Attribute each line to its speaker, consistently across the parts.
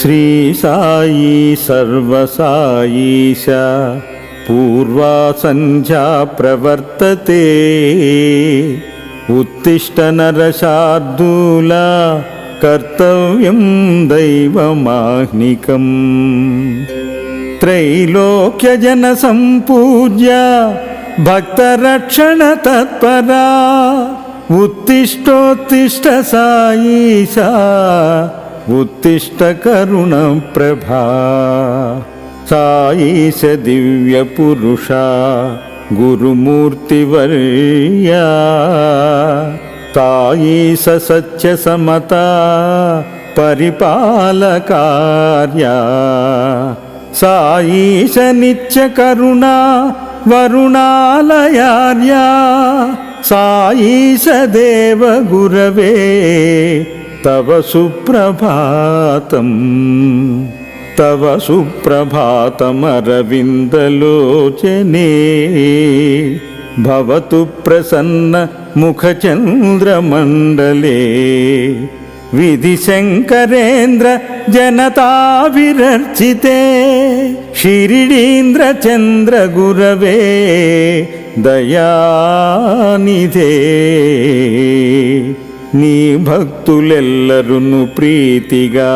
Speaker 1: శ్రీ సాయి సర్వసాయీశ పూర్వా సంధ్యా ప్రవర్తతే ఉత్తిష్ట నరశార్దూల కర్తవ్యం దైవమాహ్నికం. త్రైలోక్యజన సంపూజ్య భక్తరక్షణ తత్పరా ఉత్తిష్టోత్తిష్ట సాయిషా ఉత్తిష్ట కరుణ ప్రభా సాయిష దివ్య పురుష గురుమూర్తివర్యా సాయీశ సత్య సమత పరిపాలకార్యా సాయిష నిత్య కరుణా వరుణాలయార్యా సాయీశ గురవే తవ సుప్రభాతం తవ సుప్రభాతమరవిందలోచనే. భవతు ప్రసన్న ముఖచంద్రమండలే విధి శంకరేంద్ర జనతావిరర్చితే షిరిడీంద్ర చంద్ర గురవే దయానిధే నీ భక్తులెల్లరును ప్రీతిగా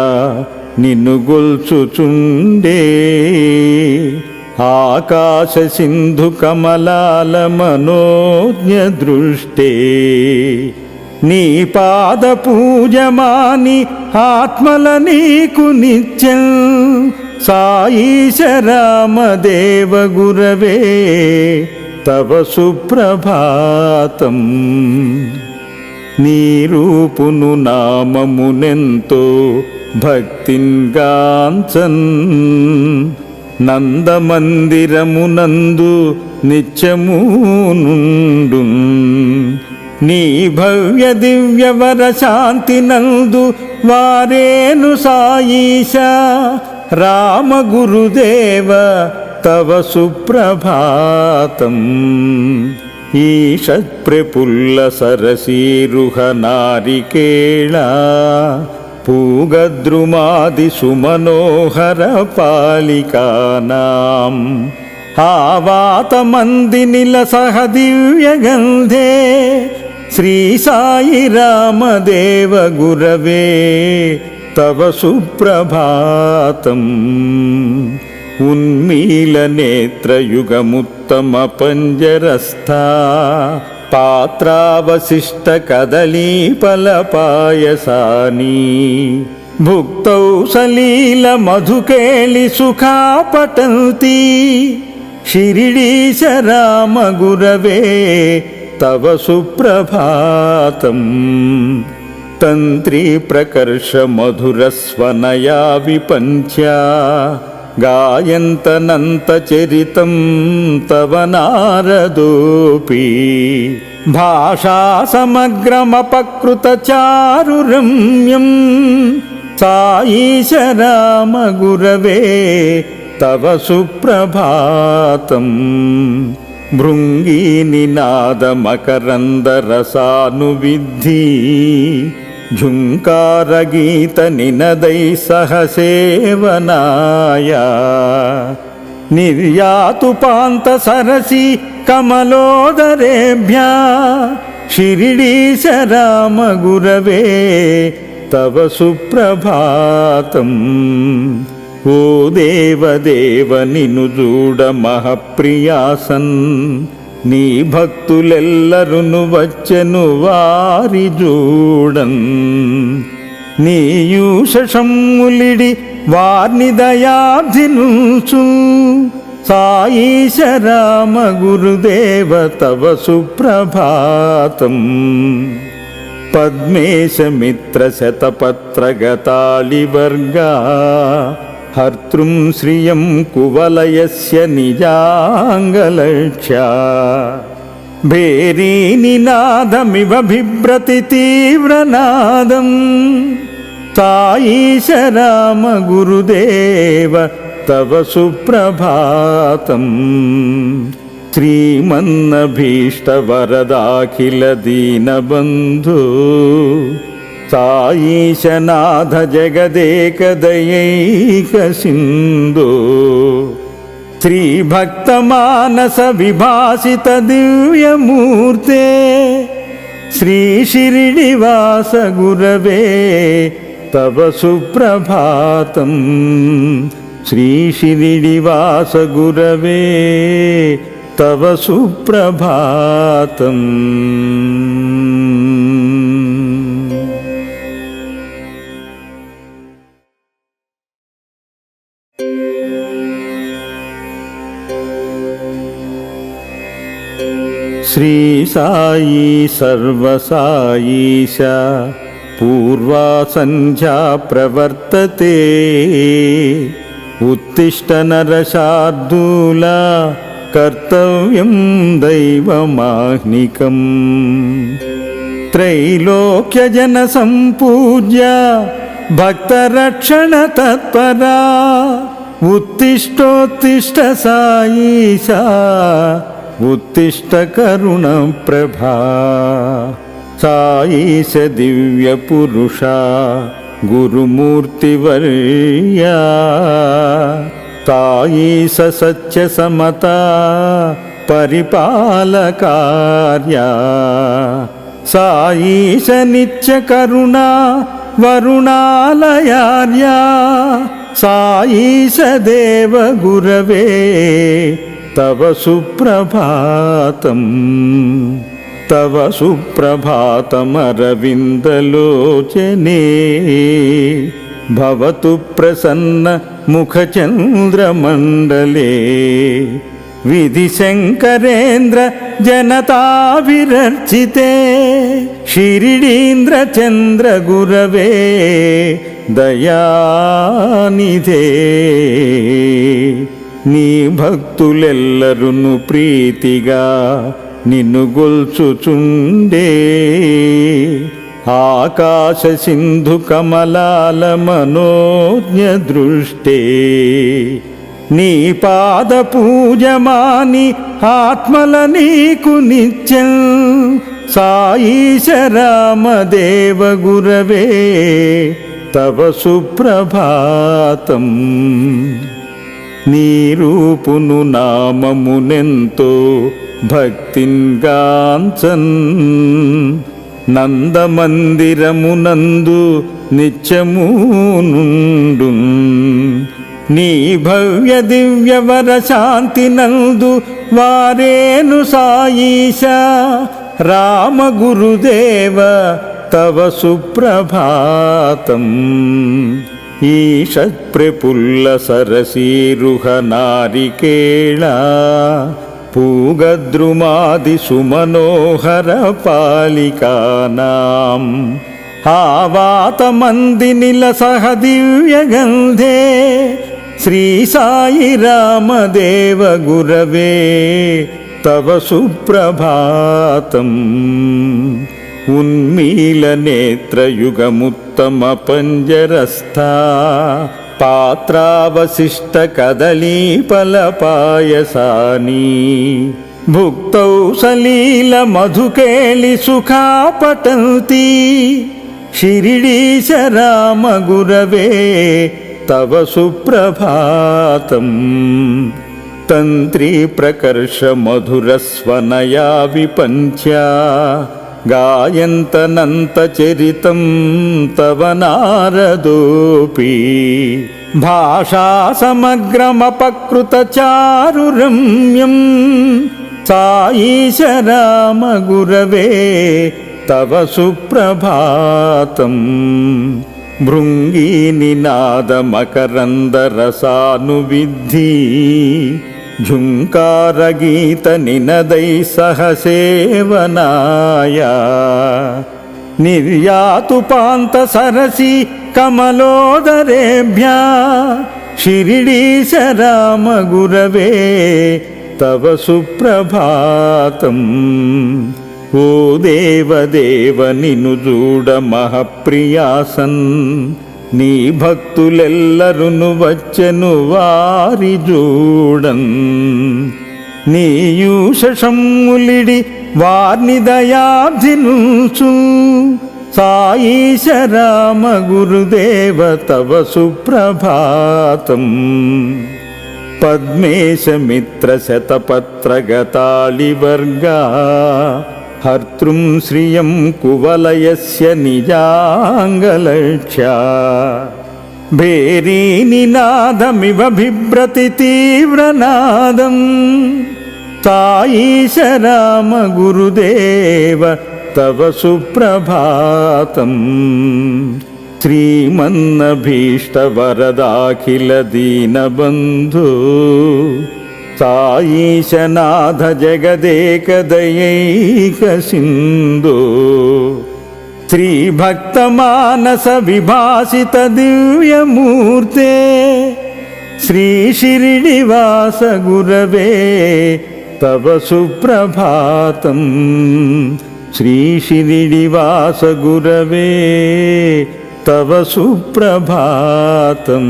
Speaker 1: నిన్ను గొల్చుచుండే. ఆకాశ సింధు కమలాల మనోజ్ఞ దృష్టే. నీ పాద పూజమాని ఆత్మల నీకు నిత్యం సాయిశరామదేవ గురవే తవ సుప్రభాతం. నీ రూపును నామమునెంతో భక్తింగాంచన్ నందమందిరమునందు నిత్యమునుండు నీ భవ్య దివ్యవర శాంతి నందు వారేను సాయీశ రామ గురుదేవ తవ సుప్రభాతం. ఈషత్ప్రపుల్ల సరసీరుహ నారికేళ. పూగద్రుమాది సుమనోహర పాలికానాం. ఆవాతమందినిల సహ దివ్యగంధే శ్రీ సాయి రామదేవ గురవే తవ సుప్రభాతం. ఉన్మీలనేత్రయుగముత్తమ పంజరస్థా పాత్రావశిష్ట కదలీఫలపాయసాని భుక్తౌ సలీల మధుకేళి సుఖాపటంతి శిరిడీశ రామ గురవే తవ సుప్రభాతం. తంత్రీ ప్రకర్ష మధురస్వనయా విపంచ్యా. గాయంతనంత చరితం తవ నారదోపి. భాషా సమగ్రమపకృత చారు రమ్యం సాయీశ రామ గురవే తవ సుప్రభాతం. భృంగీనినాదమకరందరసానువిద్ధి ఝుంకారగీత ఓ దేవదేవ నిను చూడ మహప్రియాసన్. నీ భక్తులెల్లరును వచ్చెను వారి చూడన్ నీయూషములిడి వార్ని దయాబ్ధినుచు సాయీశరామ గురుదేవ తవ సుప్రభాతం. పద్మేశమిత్ర శతపత్రగతాళివర్గా హర్తృం శ్రియం కువలయస్య నిజాంగలక్ష్య. నిజాంగలక్ష్యా భేరీనినాదమివ బిభ్రతి తీవ్రనాదం. తాయీశ రామ గురుదేవ తవ సుప్రభాతం. శ్రీమన్నభీష్టవరదాఖిల దీనబంధు. సాయీశనాథ జగదేకదయైక సింధు శ్రీభక్తమానస విభాసిత దివ్యమూర్తే శ్రీశిరిడివాస గురవే తవ సుప్రభాతం శ్రీశిరిడివాస గురవే తవ సుప్రభాతం శ్రీ సాయి సర్వసాయీశ పూర్వా సంధ్యా ప్రవర్తతే. ఉత్తిష్ట నరశార్దూల కర్తవ్యం దైవమాహ్నికం. త్రైలోక్యజన సంపూజ్య భక్తరక్షణ తత్పరా ఉత్తిష్టోత్తిష్ట సాయీశా ఉత్తిష్ట కరుణ ప్రభా సాయీశ దివ్య పురుష గురుమూర్తివర్యా సాయీశ సత్య సమత పరిపాలకార్యా సాయీశ నిత్య కరుణ వరుణాలయార్యా సాయీశ దేవ గురవే తవ సుప్రభాతం తవ సుప్రభాతమరవిందలోచనే భవతు నీ భక్తులెల్లరును ప్రీతిగా నిన్ను గొల్చుచుండే. ఆకాశ సింధు కమలాల మనోజ్ఞ దృష్టే. నీ పాద పూజమాని ఆత్మల నీకు నిత్యం. సాయిశ రామదేవ గురవే తవ సుప్రభాతం. నీ రూపును నామమునెంతో భక్తింగాంచన్ నందమందిరమునందు నిత్యము నుండు నీ భవ్య దివ్యవర శాంతి నందు వారేను సాయీశ రామ గురుదేవ తవ సుప్రభాతం. ఈషత్ప్రపుల్ల సరసీరుహ నారికేళ పూగద్రుమాది సుమనోహర పాలికానాం ఆవాతమందినిల సహ దివ్యగంధే శ్రీ సాయి రామదేవ గురవే తవ సుప్రభాతం. ఉన్మీలనేత్రయుగముత్తమ పంజరస్థా పాత్రావశిష్ట కదలీఫలపాయసాని భుక్తౌ సలీల మధుకేళి సుఖాపటంతి షిరిడీశ రామ గురవే తవ సుప్రభాతం. తంత్రీ ప్రకర్ష మధుర స్వనయా విపంచ్యా గాయంతనంత చరితం తవ నారదోపి భాషా సమగ్రమపకృత చారు రమ్యం సాయీశ రామ గురవే తవ సుప్రభాతం. భృంగీనినాదమకరందరసానువిద్ధి ఝుంకారగీత నినదై సహసేవనాయ నీ భక్తులెల్లరును వచ్చెను వారి చూడన్ నీయూషములిడి వార్ని దయాబ్ధినుచు సాయీశ రామ గురుదేవ తవ సుప్రభాతం. పద్మేశమిత్ర శతపత్రగతాళివర్గా హర్తృం శ్రియం కువలయస్య నిజాంగలక్ష్యా. భేరీనినాదమివ బిభ్రతి తీవ్రనాదం. తాయీశ రామ గురుదేవ తవ సుప్రభాతం. శ్రీమన్నభీష్టవరదాఖిల దీనబంధు. సాయీశనాథ జగదేకదయైక సింధు. శ్రీభక్తమానస విభాసిత దివ్యమూర్తే శ్రీ షిరిడివాస గురవే తవ సుప్రభాతం. శ్రీ షిరిడివాస గురవే తవ సుప్రభాతం.